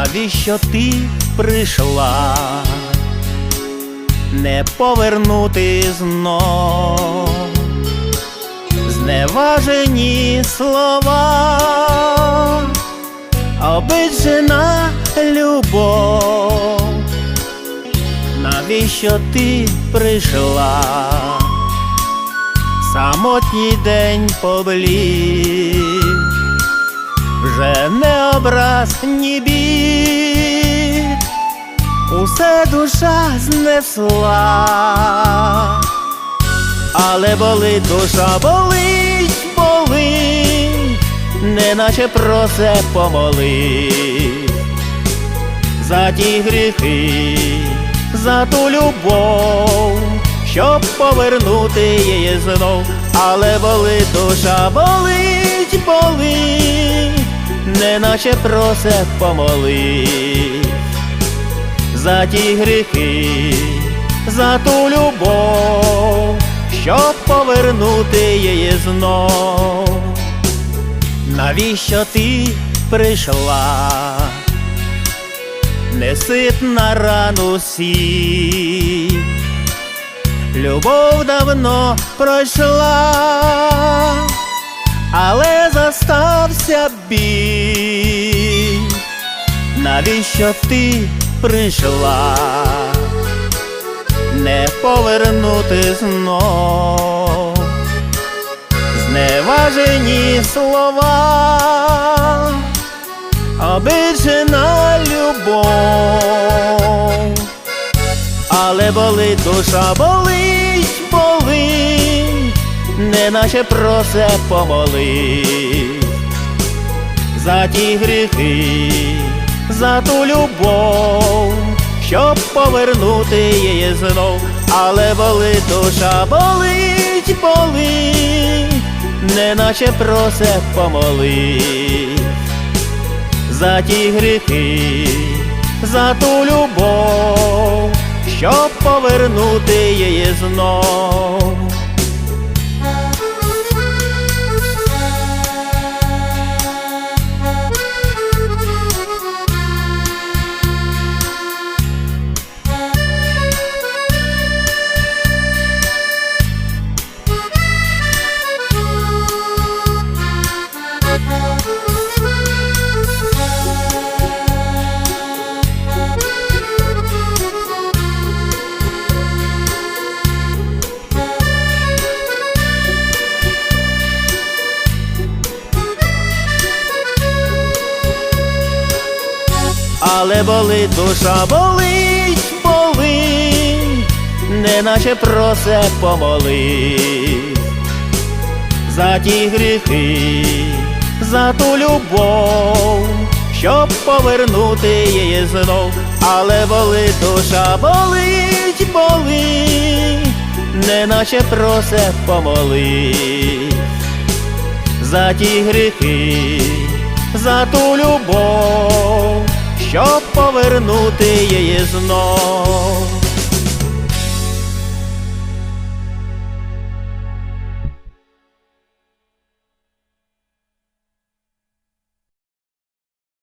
навіщо ти прийшла? Не повернути знов зневажені слова, обиджена любов, навіщо ти прийшла? Самотній день поблід, вже не образ, ні бід, усе душа знесла, але болить душа, болить, болить, неначе просе помолить. За ті гріхи, за ту любов, щоб повернути її знов, але болить душа, болить, болить, неначе просе помолить за ті гріхи, за ту любов, щоб повернути її знов. Навіщо ти прийшла? Неситна рану сі, любов давно пройшла, застався біль. Навіщо ти прийшла? Не повернути знов зневажені слова, обиджена любов, але болить душа, болить, болить, неначе просе помолить за ті гріхи, за ту любов, щоб повернути її знов, але болить душа, болить, болить, неначе просе помолить за ті гріхи, за ту любов, щоб повернути її знов. Але болить душа, болить, болить, неначе просе помолить. За ті гріхи, за ту любов, щоб повернути її знов, але болить душа, болить, болить, неначе просе помолить. За ті гріхи, за ту любов, щоб повернути її знов.